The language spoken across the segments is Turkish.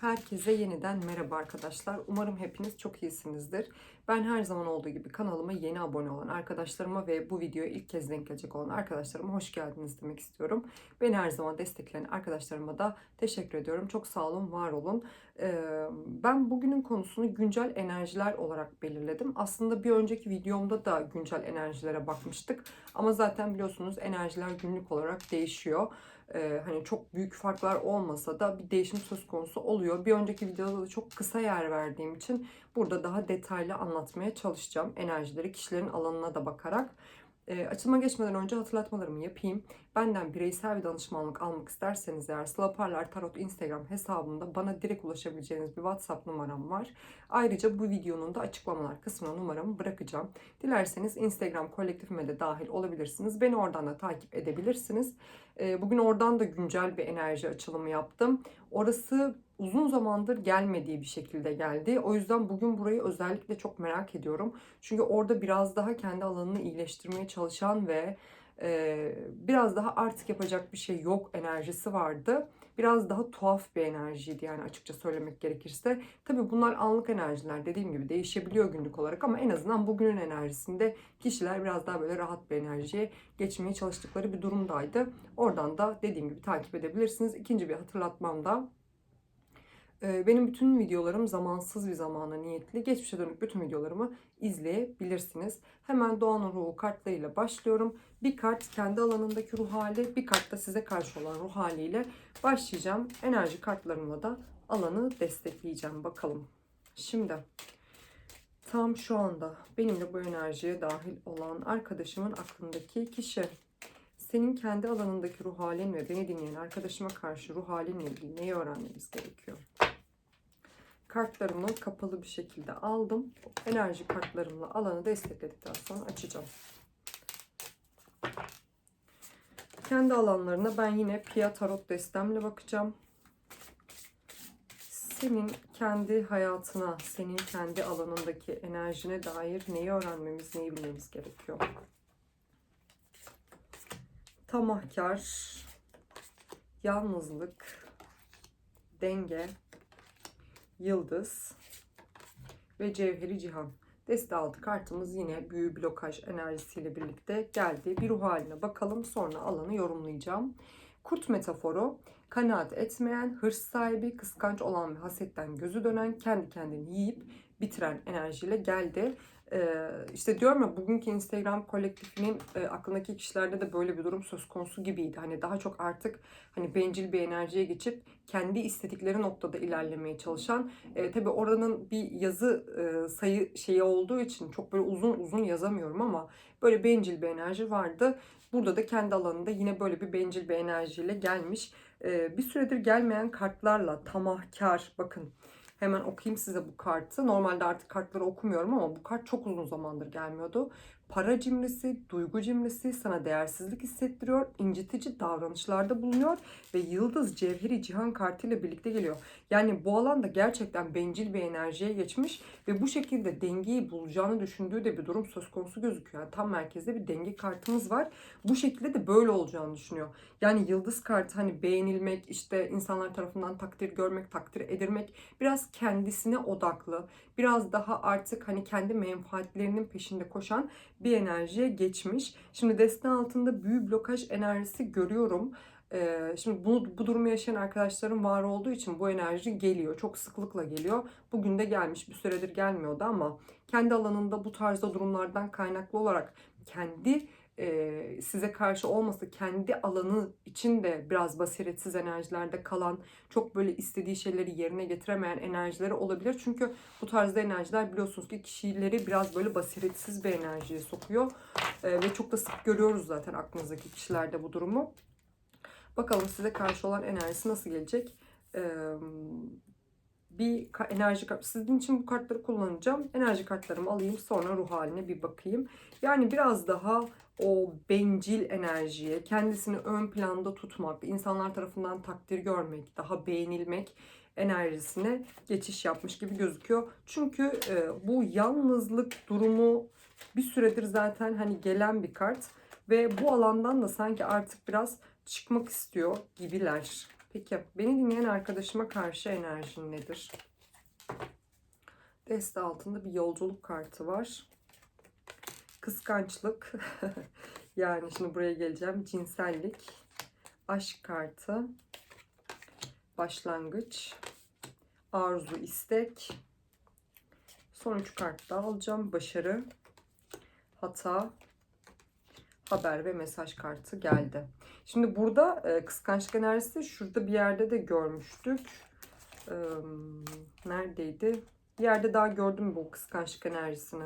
Herkese yeniden merhaba arkadaşlar. Umarım hepiniz çok iyisinizdir. Ben her zaman olduğu gibi kanalıma yeni abone olan arkadaşlarıma ve bu videoya ilk kez denk gelecek olan arkadaşlarıma hoş geldiniz demek istiyorum. Beni her zaman destekleyen arkadaşlarıma da teşekkür ediyorum. Çok sağ olun, var olun. Ee, Ben bugünün konusunu güncel enerjiler olarak belirledim. Aslında bir önceki videomda da güncel enerjilere bakmıştık. Ama zaten biliyorsunuz enerjiler günlük olarak değişiyor e, hani çok büyük farklar olmasa da bir değişim söz konusu oluyor. Bir önceki videoda da çok kısa yer verdiğim için burada daha detaylı anlatmaya çalışacağım. Enerjileri kişilerin alanına da bakarak. E, açılıma geçmeden önce hatırlatmalarımı yapayım. Benden bireysel bir danışmanlık almak isterseniz eğer Slaparlar Tarot Instagram hesabımda bana direkt ulaşabileceğiniz bir WhatsApp numaram var. Ayrıca bu videonun da açıklamalar kısmına numaramı bırakacağım. Dilerseniz Instagram kolektifime de dahil olabilirsiniz. Beni oradan da takip edebilirsiniz. Ee, Bugün oradan da güncel bir enerji açılımı yaptım. Orası uzun zamandır gelmediği bir şekilde geldi. O yüzden bugün burayı özellikle çok merak ediyorum. Çünkü orada biraz daha kendi alanını iyileştirmeye çalışan ve e, biraz daha artık yapacak bir şey yok enerjisi vardı. Biraz daha tuhaf bir enerjiydi yani açıkça söylemek gerekirse. Tabii bunlar anlık enerjiler dediğim gibi değişebiliyor günlük olarak ama en azından bugünün enerjisinde kişiler biraz daha böyle rahat bir enerjiye geçmeye çalıştıkları bir durumdaydı. Oradan da dediğim gibi takip edebilirsiniz. İkinci bir hatırlatmam da benim bütün videolarım zamansız bir zamana niyetli. Geçmişe dönük bütün videolarımı izleyebilirsiniz. Hemen Doğan'ın ruhu kartlarıyla başlıyorum. Bir kart kendi alanındaki ruh hali, bir kart da size karşı olan ruh haliyle başlayacağım. Enerji kartlarımla da alanı destekleyeceğim. Bakalım. Şimdi tam şu anda benimle bu enerjiye dahil olan arkadaşımın aklındaki kişi senin kendi alanındaki ruh halin ve beni dinleyen arkadaşıma karşı ruh halinle ilgili neyi öğrenmemiz gerekiyor? Kartlarımı kapalı bir şekilde aldım. Enerji kartlarımla alanı destekledikten sonra açacağım. Kendi alanlarına ben yine Pia Tarot destemle bakacağım. Senin kendi hayatına, senin kendi alanındaki enerjine dair neyi öğrenmemiz, neyi bilmemiz gerekiyor? Tamahkar, yalnızlık, denge, yıldız ve cevheri cihan. Deste altı kartımız yine büyü blokaj enerjisiyle birlikte geldi. Bir ruh haline bakalım sonra alanı yorumlayacağım. Kurt metaforu kanaat etmeyen, hırs sahibi, kıskanç olan ve hasetten gözü dönen, kendi kendini yiyip bitiren enerjiyle geldi. Ee, işte diyorum ya bugünkü Instagram kolektifinin e, aklındaki kişilerde de böyle bir durum söz konusu gibiydi. Hani daha çok artık hani bencil bir enerjiye geçip kendi istedikleri noktada ilerlemeye çalışan. E, tabii oranın bir yazı e, sayı şeyi olduğu için çok böyle uzun uzun yazamıyorum ama böyle bencil bir enerji vardı. Burada da kendi alanında yine böyle bir bencil bir enerjiyle gelmiş. E, bir süredir gelmeyen kartlarla tamahkar bakın Hemen okuyayım size bu kartı. Normalde artık kartları okumuyorum ama bu kart çok uzun zamandır gelmiyordu. Para cimrisi, duygu cimrisi sana değersizlik hissettiriyor, incitici davranışlarda bulunuyor ve yıldız cevheri cihan kartıyla birlikte geliyor. Yani bu alanda gerçekten bencil bir enerjiye geçmiş ve bu şekilde dengeyi bulacağını düşündüğü de bir durum söz konusu gözüküyor. Yani tam merkezde bir denge kartımız var. Bu şekilde de böyle olacağını düşünüyor. Yani yıldız kartı hani beğenilmek, işte insanlar tarafından takdir görmek, takdir edilmek biraz kendisine odaklı, biraz daha artık hani kendi menfaatlerinin peşinde koşan bir enerjiye geçmiş. Şimdi deste altında büyü blokaj enerjisi görüyorum. Ee, şimdi bunu, bu durumu yaşayan arkadaşlarım var olduğu için bu enerji geliyor. Çok sıklıkla geliyor. Bugün de gelmiş. Bir süredir gelmiyordu ama kendi alanında bu tarzda durumlardan kaynaklı olarak kendi size karşı olması kendi alanı için de biraz basiretsiz enerjilerde kalan çok böyle istediği şeyleri yerine getiremeyen enerjileri olabilir. Çünkü bu tarzda enerjiler biliyorsunuz ki kişileri biraz böyle basiretsiz bir enerjiye sokuyor. Ve çok da sık görüyoruz zaten aklınızdaki kişilerde bu durumu. Bakalım size karşı olan enerjisi nasıl gelecek? Bir enerji kart. Sizin için bu kartları kullanacağım. Enerji kartlarımı alayım sonra ruh haline bir bakayım. Yani biraz daha o bencil enerjiye, kendisini ön planda tutmak, insanlar tarafından takdir görmek, daha beğenilmek enerjisine geçiş yapmış gibi gözüküyor. Çünkü e, bu yalnızlık durumu bir süredir zaten hani gelen bir kart ve bu alandan da sanki artık biraz çıkmak istiyor gibiler. Peki beni dinleyen arkadaşıma karşı enerjin nedir? Deste altında bir yolculuk kartı var. Kıskançlık. yani şimdi buraya geleceğim. Cinsellik. Aşk kartı. Başlangıç. Arzu, istek. Son üç kart daha alacağım. Başarı. Hata. Haber ve mesaj kartı geldi. Şimdi burada e, kıskançlık enerjisi şurada bir yerde de görmüştük. E, neredeydi? Bir yerde daha gördüm bu kıskançlık enerjisini.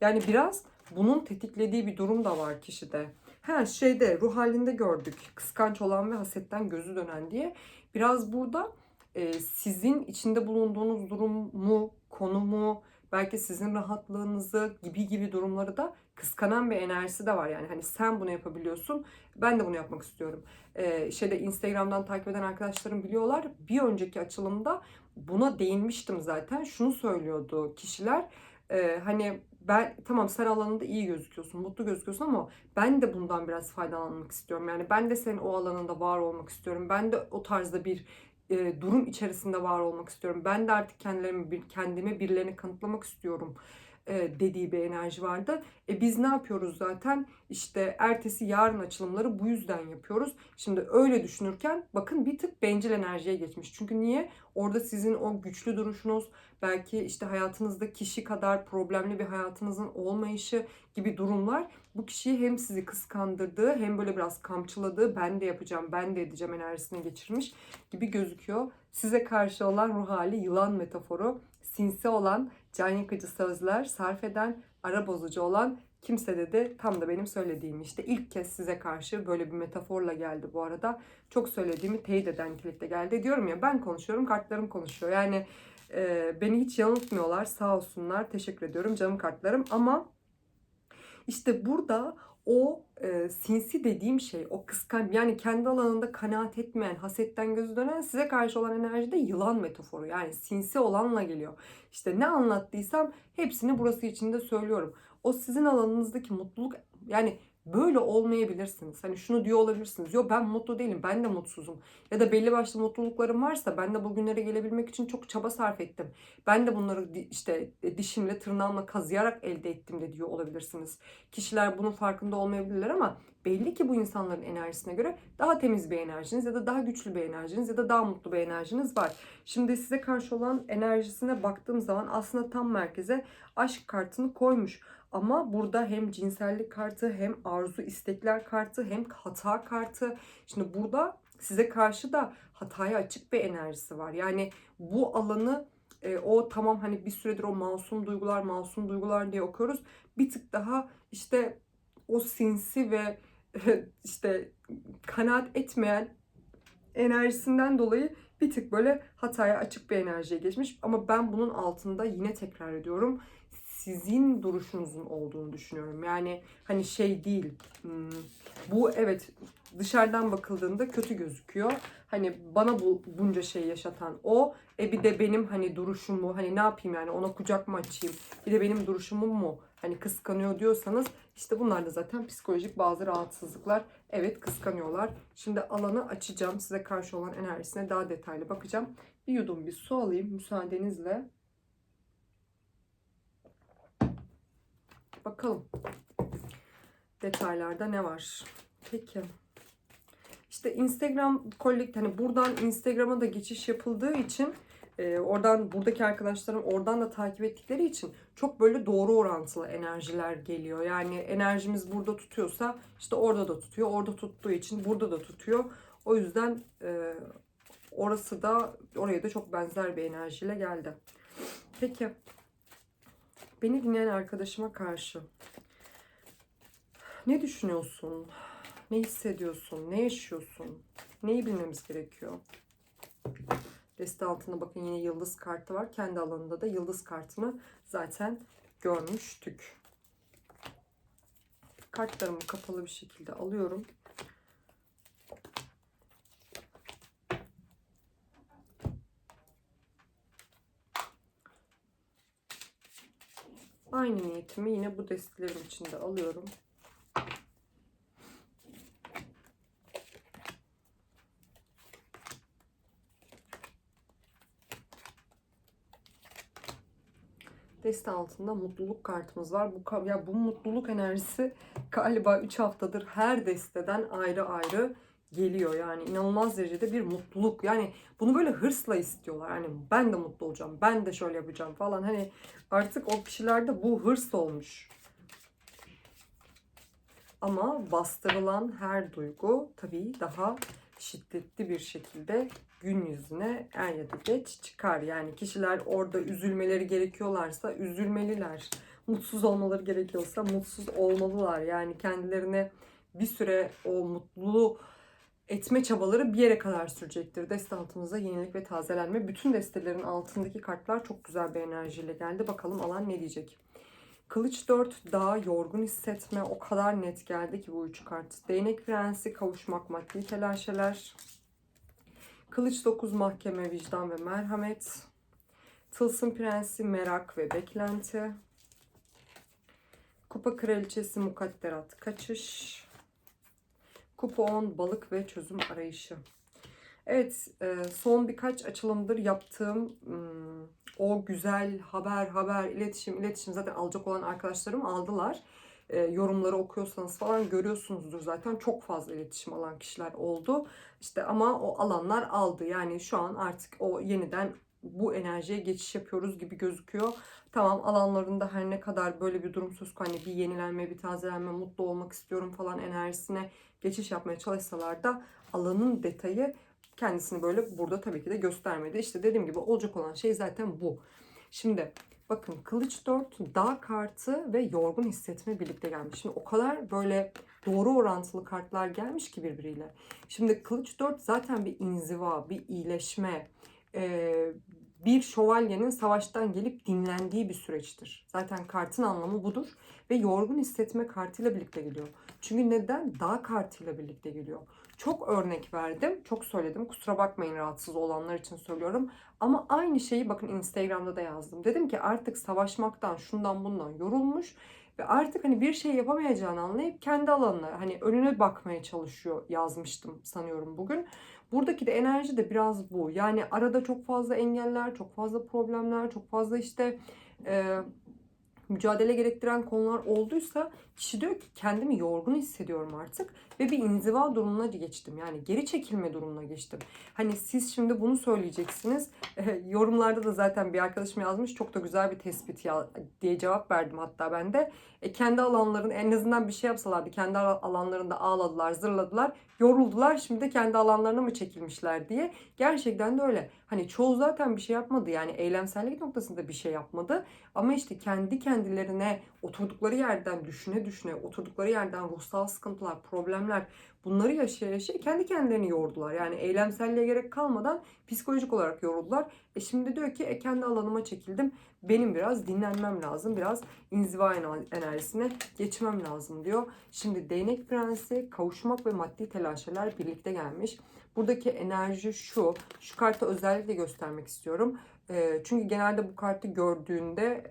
Yani biraz bunun tetiklediği bir durum da var kişide. Ha şeyde ruh halinde gördük. Kıskanç olan ve hasetten gözü dönen diye. Biraz burada e, sizin içinde bulunduğunuz durumu, konumu, belki sizin rahatlığınızı gibi gibi durumları da kıskanan bir enerjisi de var. Yani hani sen bunu yapabiliyorsun, ben de bunu yapmak istiyorum. Ee, şeyde Instagram'dan takip eden arkadaşlarım biliyorlar. Bir önceki açılımda buna değinmiştim zaten. Şunu söylüyordu kişiler. Ee, hani ben tamam sen alanında iyi gözüküyorsun, mutlu gözüküyorsun ama ben de bundan biraz faydalanmak istiyorum. Yani ben de senin o alanında var olmak istiyorum. Ben de o tarzda bir e, durum içerisinde var olmak istiyorum. Ben de artık kendilerimi kendime birilerine kanıtlamak istiyorum dediği bir enerji vardı. E biz ne yapıyoruz zaten? İşte ertesi yarın açılımları bu yüzden yapıyoruz. Şimdi öyle düşünürken bakın bir tık bencil enerjiye geçmiş. Çünkü niye? Orada sizin o güçlü duruşunuz, belki işte hayatınızda kişi kadar problemli bir hayatınızın olmayışı gibi durumlar bu kişiyi hem sizi kıskandırdığı hem böyle biraz kamçıladığı ben de yapacağım, ben de edeceğim enerjisine geçirmiş gibi gözüküyor. Size karşı olan ruh hali yılan metaforu, sinsi olan can yakıcı sözler sarf eden, ara bozucu olan kimsede de tam da benim söylediğim işte ilk kez size karşı böyle bir metaforla geldi bu arada. Çok söylediğimi teyit eden nitelikte geldi. Diyorum ya ben konuşuyorum kartlarım konuşuyor. Yani e, beni hiç yanıltmıyorlar sağ olsunlar teşekkür ediyorum canım kartlarım ama işte burada o e, sinsi dediğim şey, o kıskan yani kendi alanında kanaat etmeyen, hasetten gözü dönen size karşı olan enerji de yılan metaforu. Yani sinsi olanla geliyor. İşte ne anlattıysam hepsini burası içinde söylüyorum. O sizin alanınızdaki mutluluk yani böyle olmayabilirsiniz. Hani şunu diyor olabilirsiniz. Yo ben mutlu değilim. Ben de mutsuzum. Ya da belli başlı mutluluklarım varsa ben de bugünlere gelebilmek için çok çaba sarf ettim. Ben de bunları işte e, dişimle tırnağımla kazıyarak elde ettim de diyor olabilirsiniz. Kişiler bunun farkında olmayabilirler ama belli ki bu insanların enerjisine göre daha temiz bir enerjiniz ya da daha güçlü bir enerjiniz ya da daha mutlu bir enerjiniz var. Şimdi size karşı olan enerjisine baktığım zaman aslında tam merkeze aşk kartını koymuş. Ama burada hem cinsellik kartı hem arzu istekler kartı hem hata kartı. Şimdi burada size karşı da hataya açık bir enerjisi var. Yani bu alanı e, o tamam hani bir süredir o masum duygular masum duygular diye okuyoruz. Bir tık daha işte o sinsi ve işte kanaat etmeyen enerjisinden dolayı bir tık böyle hataya açık bir enerjiye geçmiş. Ama ben bunun altında yine tekrar ediyorum sizin duruşunuzun olduğunu düşünüyorum. Yani hani şey değil. Hmm, bu evet dışarıdan bakıldığında kötü gözüküyor. Hani bana bu bunca şey yaşatan o. E bir de benim hani duruşumu hani ne yapayım yani ona kucak mı açayım? Bir de benim duruşumu mu hani kıskanıyor diyorsanız işte bunlar da zaten psikolojik bazı rahatsızlıklar. Evet kıskanıyorlar. Şimdi alanı açacağım. Size karşı olan enerjisine daha detaylı bakacağım. Bir yudum bir su alayım müsaadenizle. Bakalım detaylarda ne var. Peki. İşte Instagram kolekt hani buradan Instagram'a da geçiş yapıldığı için e, oradan buradaki arkadaşlarım oradan da takip ettikleri için çok böyle doğru orantılı enerjiler geliyor. Yani enerjimiz burada tutuyorsa işte orada da tutuyor. Orada tuttuğu için burada da tutuyor. O yüzden e, orası da oraya da çok benzer bir enerjiyle geldi. Peki beni dinleyen arkadaşıma karşı ne düşünüyorsun? Ne hissediyorsun? Ne yaşıyorsun? Neyi bilmemiz gerekiyor? Deste altında bakın yine yıldız kartı var. Kendi alanında da yıldız kartını zaten görmüştük. Kartlarımı kapalı bir şekilde alıyorum. aynı niyetimi yine bu destelerin içinde alıyorum. Deste altında mutluluk kartımız var. Bu ya bu mutluluk enerjisi galiba 3 haftadır her desteden ayrı ayrı geliyor. Yani inanılmaz derecede bir mutluluk. Yani bunu böyle hırsla istiyorlar. Yani ben de mutlu olacağım. Ben de şöyle yapacağım falan. Hani artık o kişilerde bu hırs olmuş. Ama bastırılan her duygu tabii daha şiddetli bir şekilde gün yüzüne er ya da geç çıkar. Yani kişiler orada üzülmeleri gerekiyorlarsa üzülmeliler. Mutsuz olmaları gerekiyorsa mutsuz olmalılar. Yani kendilerine bir süre o mutluluğu etme çabaları bir yere kadar sürecektir. Deste altımıza yenilik ve tazelenme. Bütün destelerin altındaki kartlar çok güzel bir enerjiyle geldi. Bakalım alan ne diyecek? Kılıç 4 daha yorgun hissetme o kadar net geldi ki bu üç kart. Değnek prensi kavuşmak maddi telaşeler. Kılıç 9 mahkeme vicdan ve merhamet. Tılsım prensi merak ve beklenti. Kupa kraliçesi mukadderat kaçış. Kupa 10 balık ve çözüm arayışı. Evet e, son birkaç açılımdır yaptığım hmm, o güzel haber haber iletişim iletişim zaten alacak olan arkadaşlarım aldılar. E, yorumları okuyorsanız falan görüyorsunuzdur zaten çok fazla iletişim alan kişiler oldu. İşte ama o alanlar aldı. Yani şu an artık o yeniden bu enerjiye geçiş yapıyoruz gibi gözüküyor. Tamam alanlarında her ne kadar böyle bir durum söz konusu hani bir yenilenme, bir tazelenme, mutlu olmak istiyorum falan enerjisine geçiş yapmaya çalışsalar da alanın detayı kendisini böyle burada tabii ki de göstermedi. İşte dediğim gibi olacak olan şey zaten bu. Şimdi bakın kılıç 4 dağ kartı ve yorgun hissetme birlikte gelmiş. Şimdi o kadar böyle doğru orantılı kartlar gelmiş ki birbiriyle. Şimdi kılıç 4 zaten bir inziva, bir iyileşme, bir şövalyenin savaştan gelip dinlendiği bir süreçtir. Zaten kartın anlamı budur ve yorgun hissetme kartıyla birlikte geliyor. Çünkü neden? Dağ kartıyla birlikte geliyor. Çok örnek verdim, çok söyledim. Kusura bakmayın rahatsız olanlar için söylüyorum. Ama aynı şeyi bakın Instagram'da da yazdım. Dedim ki artık savaşmaktan, şundan bundan yorulmuş ve artık hani bir şey yapamayacağını anlayıp kendi alanına hani önüne bakmaya çalışıyor yazmıştım sanıyorum bugün. Buradaki de enerji de biraz bu. Yani arada çok fazla engeller, çok fazla problemler, çok fazla işte e, mücadele gerektiren konular olduysa kişi diyor ki kendimi yorgun hissediyorum artık ve bir inziva durumuna geçtim. Yani geri çekilme durumuna geçtim. Hani siz şimdi bunu söyleyeceksiniz. E, yorumlarda da zaten bir arkadaşım yazmış çok da güzel bir tespit ya, diye cevap verdim hatta ben de. E, kendi alanların en azından bir şey yapsalardı. Kendi alanlarında ağladılar, zırladılar, yoruldular. Şimdi de kendi alanlarına mı çekilmişler diye. Gerçekten de öyle. Hani çoğu zaten bir şey yapmadı. Yani eylemsellik noktasında bir şey yapmadı. Ama işte kendi kendilerine oturdukları yerden düşüne düşüne, oturdukları yerden ruhsal sıkıntılar, problemler bunları yaşaya yaşaya kendi kendilerini yordular. Yani eylemselliğe gerek kalmadan psikolojik olarak yoruldular. E şimdi diyor ki e kendi alanıma çekildim. Benim biraz dinlenmem lazım. Biraz inziva enerjisine geçmem lazım diyor. Şimdi değnek prensi kavuşmak ve maddi telaşeler birlikte gelmiş. Buradaki enerji şu. Şu kartı özellikle göstermek istiyorum. Çünkü genelde bu kartı gördüğünde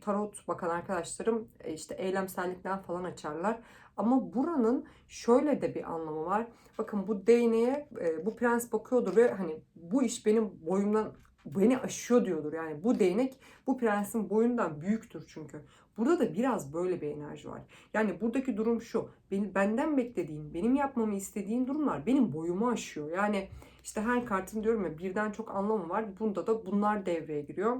tarot bakan arkadaşlarım işte eylemsellikten falan açarlar. Ama buranın şöyle de bir anlamı var. Bakın bu değneğe bu prens bakıyordur ve hani bu iş benim boyumdan beni aşıyor diyordur. Yani bu değnek bu prensin boyundan büyüktür çünkü. Burada da biraz böyle bir enerji var. Yani buradaki durum şu. Benden beklediğin, benim yapmamı istediğin durumlar benim boyumu aşıyor. Yani işte her kartın diyorum ya birden çok anlamı var. Bunda da bunlar devreye giriyor.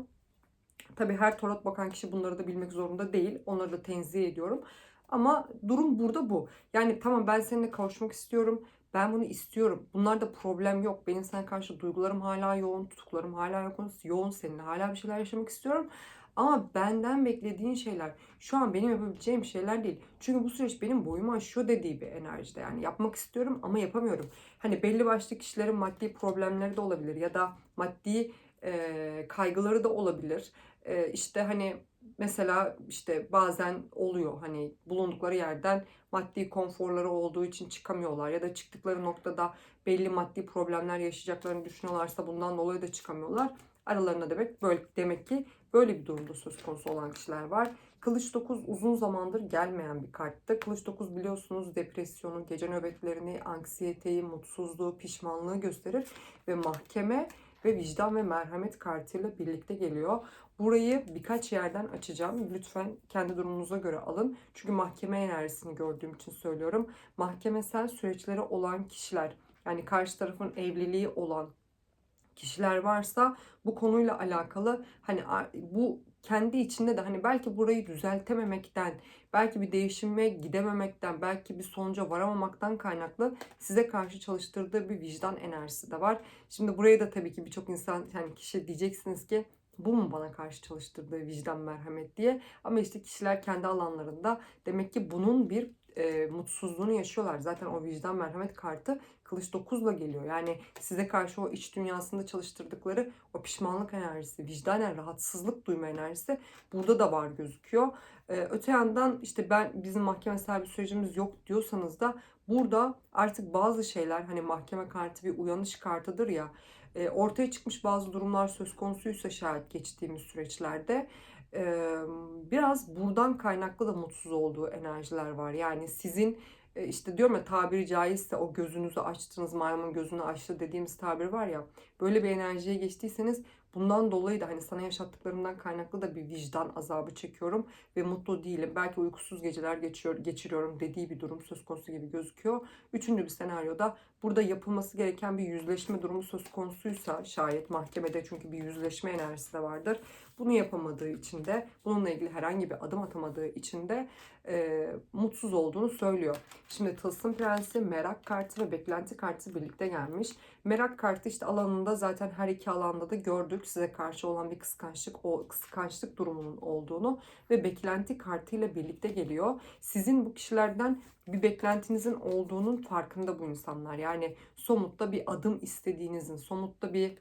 Tabii her tarot bakan kişi bunları da bilmek zorunda değil. Onları da tenzih ediyorum. Ama durum burada bu. Yani tamam ben seninle kavuşmak istiyorum. Ben bunu istiyorum. Bunlarda problem yok. Benim sen karşı duygularım hala yoğun, tutuklarım hala yoğun seninle. Hala bir şeyler yaşamak istiyorum. Ama benden beklediğin şeyler şu an benim yapabileceğim şeyler değil. Çünkü bu süreç benim boyumu aşıyor dediği bir enerjide. Yani yapmak istiyorum ama yapamıyorum. Hani belli başlı kişilerin maddi problemleri de olabilir ya da maddi e, kaygıları da olabilir. E, işte hani mesela işte bazen oluyor hani bulundukları yerden maddi konforları olduğu için çıkamıyorlar ya da çıktıkları noktada belli maddi problemler yaşayacaklarını düşünüyorlarsa bundan dolayı da çıkamıyorlar. Aralarında demek böyle demek ki böyle bir durumda söz konusu olan kişiler var. Kılıç 9 uzun zamandır gelmeyen bir karttı. Kılıç 9 biliyorsunuz depresyonu, gece nöbetlerini, anksiyeteyi, mutsuzluğu, pişmanlığı gösterir ve mahkeme ve vicdan ve merhamet kartıyla birlikte geliyor. Burayı birkaç yerden açacağım. Lütfen kendi durumunuza göre alın. Çünkü mahkeme enerjisini gördüğüm için söylüyorum. Mahkemesel süreçleri olan kişiler, yani karşı tarafın evliliği olan kişiler varsa bu konuyla alakalı hani bu kendi içinde de hani belki burayı düzeltememekten, belki bir değişime gidememekten, belki bir sonuca varamamaktan kaynaklı size karşı çalıştırdığı bir vicdan enerjisi de var. Şimdi buraya da tabii ki birçok insan yani kişi diyeceksiniz ki bu mu bana karşı çalıştırdığı vicdan merhamet diye. Ama işte kişiler kendi alanlarında demek ki bunun bir e, mutsuzluğunu yaşıyorlar. Zaten o vicdan merhamet kartı kılıç 9'la geliyor. Yani size karşı o iç dünyasında çalıştırdıkları o pişmanlık enerjisi, vicdanen rahatsızlık duyma enerjisi burada da var gözüküyor. E, öte yandan işte ben bizim mahkemesel bir sürecimiz yok diyorsanız da burada artık bazı şeyler hani mahkeme kartı bir uyanış kartıdır ya e, ortaya çıkmış bazı durumlar söz konusuysa şayet geçtiğimiz süreçlerde e, biraz buradan kaynaklı da mutsuz olduğu enerjiler var. Yani sizin işte diyorum ya tabiri caizse o gözünüzü açtınız maymun gözünü açtı dediğimiz tabir var ya böyle bir enerjiye geçtiyseniz bundan dolayı da hani sana yaşattıklarımdan kaynaklı da bir vicdan azabı çekiyorum ve mutlu değilim. Belki uykusuz geceler geçiyor, geçiriyorum dediği bir durum söz konusu gibi gözüküyor. Üçüncü bir senaryoda burada yapılması gereken bir yüzleşme durumu söz konusuysa şayet mahkemede çünkü bir yüzleşme enerjisi de vardır. Bunu yapamadığı için de bununla ilgili herhangi bir adım atamadığı için de e, mutsuz olduğunu söylüyor. Şimdi Tılsım Prensi merak kartı ve beklenti kartı birlikte gelmiş. Merak kartı işte alanında zaten her iki alanda da gördük size karşı olan bir kıskançlık o kıskançlık durumunun olduğunu ve beklenti kartıyla birlikte geliyor. Sizin bu kişilerden bir beklentinizin olduğunun farkında bu insanlar. Yani somutta bir adım istediğinizin, somutta bir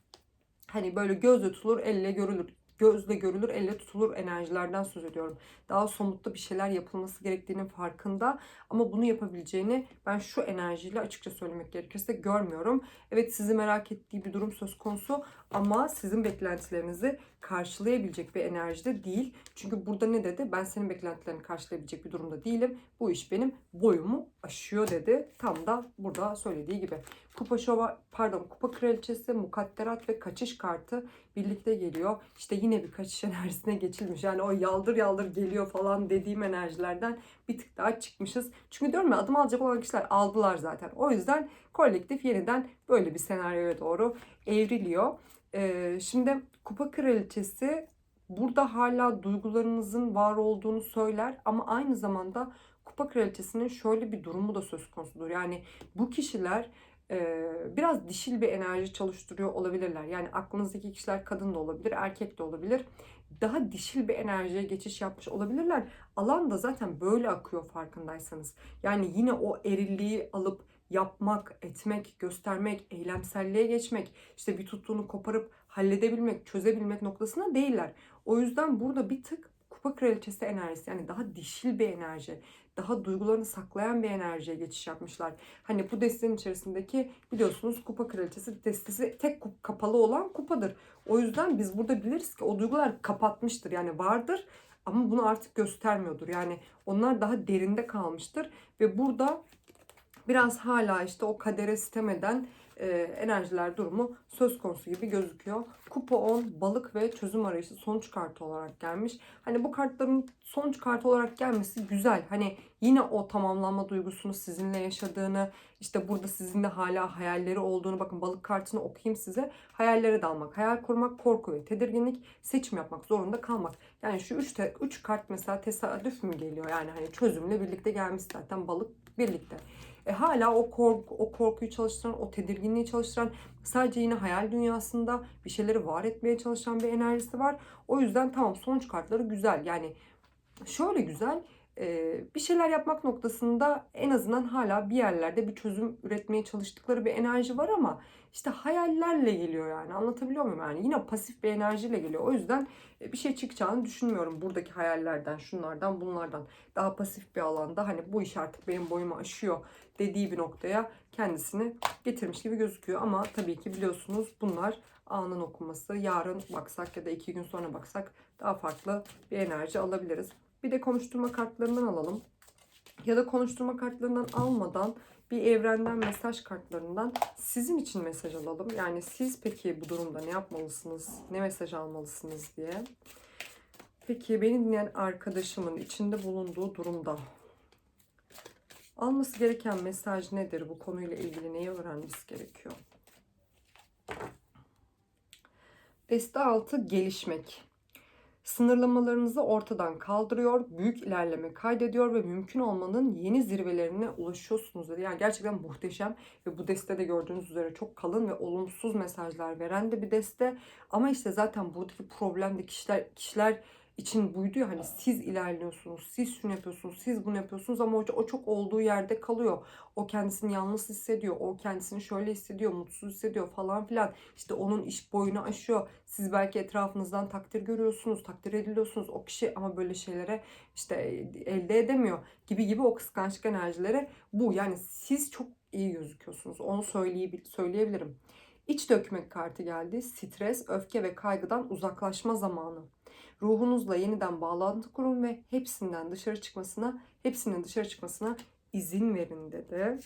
hani böyle gözle tutulur, elle görülür gözle görülür, elle tutulur enerjilerden söz ediyorum. Daha somutta bir şeyler yapılması gerektiğinin farkında ama bunu yapabileceğini ben şu enerjiyle açıkça söylemek gerekirse görmüyorum. Evet sizi merak ettiği bir durum söz konusu ama sizin beklentilerinizi karşılayabilecek bir enerjide değil. Çünkü burada ne dedi? Ben senin beklentilerini karşılayabilecek bir durumda değilim. Bu iş benim boyumu aşıyor dedi. Tam da burada söylediği gibi. Kupa şova, pardon kupa kraliçesi, mukadderat ve kaçış kartı birlikte geliyor. İşte yine bir kaçış enerjisine geçilmiş. Yani o yaldır yaldır geliyor falan dediğim enerjilerden bir tık daha çıkmışız. Çünkü diyorum ya adım alacak olan kişiler aldılar zaten. O yüzden kolektif yeniden böyle bir senaryoya doğru evriliyor. Ee, şimdi kupa kraliçesi burada hala duygularınızın var olduğunu söyler ama aynı zamanda kupa kraliçesinin şöyle bir durumu da söz konusudur. Yani bu kişiler biraz dişil bir enerji çalıştırıyor olabilirler. Yani aklınızdaki kişiler kadın da olabilir, erkek de olabilir. Daha dişil bir enerjiye geçiş yapmış olabilirler. Alan da zaten böyle akıyor farkındaysanız. Yani yine o erilliği alıp yapmak, etmek, göstermek, eylemselliğe geçmek, işte bir tuttuğunu koparıp halledebilmek, çözebilmek noktasına değiller. O yüzden burada bir tık kupa kraliçesi enerjisi yani daha dişil bir enerji, daha duygularını saklayan bir enerjiye geçiş yapmışlar. Hani bu destenin içerisindeki biliyorsunuz kupa kraliçesi destesi tek kapalı olan kupadır. O yüzden biz burada biliriz ki o duygular kapatmıştır yani vardır ama bunu artık göstermiyordur. Yani onlar daha derinde kalmıştır ve burada biraz hala işte o kadere sitem eden e, enerjiler durumu söz konusu gibi gözüküyor. Kupa 10 balık ve çözüm arayışı sonuç kartı olarak gelmiş. Hani bu kartların sonuç kartı olarak gelmesi güzel. Hani yine o tamamlanma duygusunu sizinle yaşadığını, işte burada sizinle hala hayalleri olduğunu bakın balık kartını okuyayım size. Hayallere dalmak, hayal kurmak, korku ve tedirginlik, seçim yapmak zorunda kalmak. Yani şu 3 üç kart mesela tesadüf mü geliyor? Yani hani çözümle birlikte gelmiş zaten balık birlikte. E, hala o korku, o korkuyu çalıştıran, o tedirginliği çalıştıran, sadece yine hayal dünyasında bir şeyleri var etmeye çalışan bir enerjisi var. O yüzden tamam sonuç kartları güzel. Yani şöyle güzel bir şeyler yapmak noktasında en azından hala bir yerlerde bir çözüm üretmeye çalıştıkları bir enerji var ama işte hayallerle geliyor yani anlatabiliyor muyum? Yani yine pasif bir enerjiyle geliyor. O yüzden bir şey çıkacağını düşünmüyorum buradaki hayallerden şunlardan bunlardan. Daha pasif bir alanda hani bu iş artık benim boyumu aşıyor dediği bir noktaya kendisini getirmiş gibi gözüküyor. Ama tabii ki biliyorsunuz bunlar anın okuması yarın baksak ya da iki gün sonra baksak daha farklı bir enerji alabiliriz. Bir de konuşturma kartlarından alalım. Ya da konuşturma kartlarından almadan bir evrenden mesaj kartlarından sizin için mesaj alalım. Yani siz peki bu durumda ne yapmalısınız, ne mesaj almalısınız diye. Peki beni dinleyen arkadaşımın içinde bulunduğu durumda alması gereken mesaj nedir? Bu konuyla ilgili neyi öğrenmesi gerekiyor? Deste altı gelişmek. Sınırlamalarınızı ortadan kaldırıyor, büyük ilerleme kaydediyor ve mümkün olmanın yeni zirvelerine ulaşıyorsunuz. Yani gerçekten muhteşem ve bu destede gördüğünüz üzere çok kalın ve olumsuz mesajlar veren de bir deste. Ama işte zaten buradaki problem de kişiler kişiler için buydu ya hani siz ilerliyorsunuz, siz şunu yapıyorsunuz, siz bunu yapıyorsunuz ama o, o çok olduğu yerde kalıyor. O kendisini yalnız hissediyor, o kendisini şöyle hissediyor, mutsuz hissediyor falan filan. İşte onun iş boyunu aşıyor. Siz belki etrafınızdan takdir görüyorsunuz, takdir ediliyorsunuz. O kişi ama böyle şeylere işte elde edemiyor gibi gibi o kıskançlık enerjilere bu. Yani siz çok iyi gözüküyorsunuz. Onu söyleyebil söyleyebilirim. İç dökmek kartı geldi. Stres, öfke ve kaygıdan uzaklaşma zamanı. Ruhunuzla yeniden bağlantı kurun ve hepsinden dışarı çıkmasına, hepsinin dışarı çıkmasına izin verin dedi.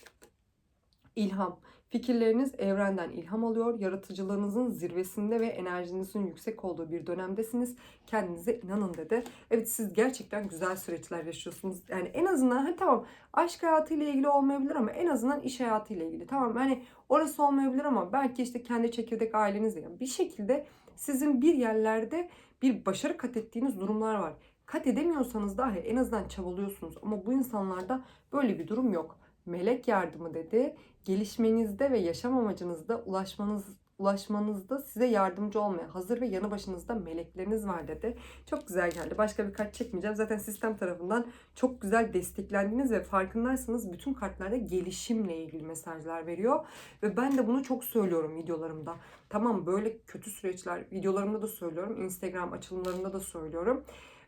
İlham. Fikirleriniz evrenden ilham alıyor. Yaratıcılığınızın zirvesinde ve enerjinizin yüksek olduğu bir dönemdesiniz. Kendinize inanın dedi. Evet siz gerçekten güzel süreçler yaşıyorsunuz. Yani en azından hani tamam aşk hayatıyla ilgili olmayabilir ama en azından iş hayatıyla ilgili. Tamam hani orası olmayabilir ama belki işte kendi çekirdek ailenizle yani bir şekilde sizin bir yerlerde bir başarı kat ettiğiniz durumlar var. Kat edemiyorsanız dahi en azından çabalıyorsunuz. Ama bu insanlarda böyle bir durum yok. Melek yardımı dedi. Gelişmenizde ve yaşam amacınızda ulaşmanız ulaşmanızda size yardımcı olmaya hazır ve yanı başınızda melekleriniz var dedi. Çok güzel geldi. Başka bir kart çekmeyeceğim. Zaten sistem tarafından çok güzel desteklendiniz ve farkındaysanız bütün kartlarda gelişimle ilgili mesajlar veriyor. Ve ben de bunu çok söylüyorum videolarımda. Tamam böyle kötü süreçler videolarımda da söylüyorum. Instagram açılımlarında da söylüyorum.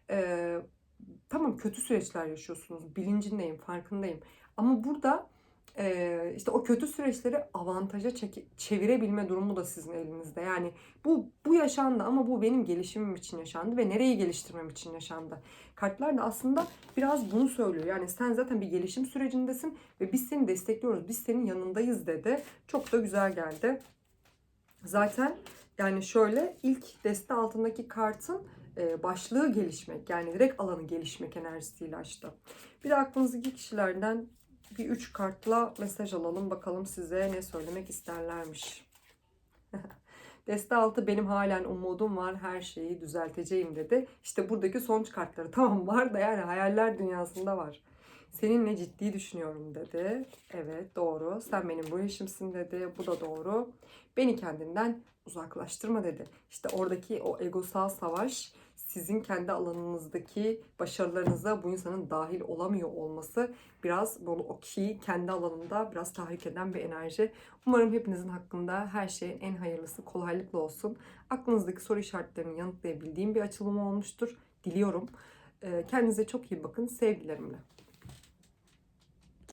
Ee, tamam kötü süreçler yaşıyorsunuz. Bilincindeyim, farkındayım. Ama burada e, işte o kötü süreçleri avantaja çevirebilme durumu da sizin elinizde. Yani bu bu yaşandı ama bu benim gelişimim için yaşandı ve nereyi geliştirmem için yaşandı. Kartlar da aslında biraz bunu söylüyor. Yani sen zaten bir gelişim sürecindesin ve biz seni destekliyoruz. Biz senin yanındayız dedi. Çok da güzel geldi. Zaten yani şöyle ilk deste altındaki kartın başlığı gelişmek yani direkt alanı gelişmek enerjisiyle açtı. Bir de aklınızdaki kişilerden bir üç kartla mesaj alalım bakalım size ne söylemek isterlermiş. Deste altı benim halen umudum var her şeyi düzelteceğim dedi. İşte buradaki sonuç kartları tamam var da yani hayaller dünyasında var. Seninle ciddi düşünüyorum dedi. Evet doğru. Sen benim bu yaşımsın dedi. Bu da doğru. Beni kendinden uzaklaştırma dedi. İşte oradaki o egosal savaş sizin kendi alanınızdaki başarılarınıza bu insanın dahil olamıyor olması biraz bunu o kişiyi kendi alanında biraz tahrik eden bir enerji. Umarım hepinizin hakkında her şeyin en hayırlısı kolaylıkla olsun. Aklınızdaki soru işaretlerini yanıtlayabildiğim bir açılım olmuştur. Diliyorum. Ee, Kendinize çok iyi bakın. Sevgilerimle.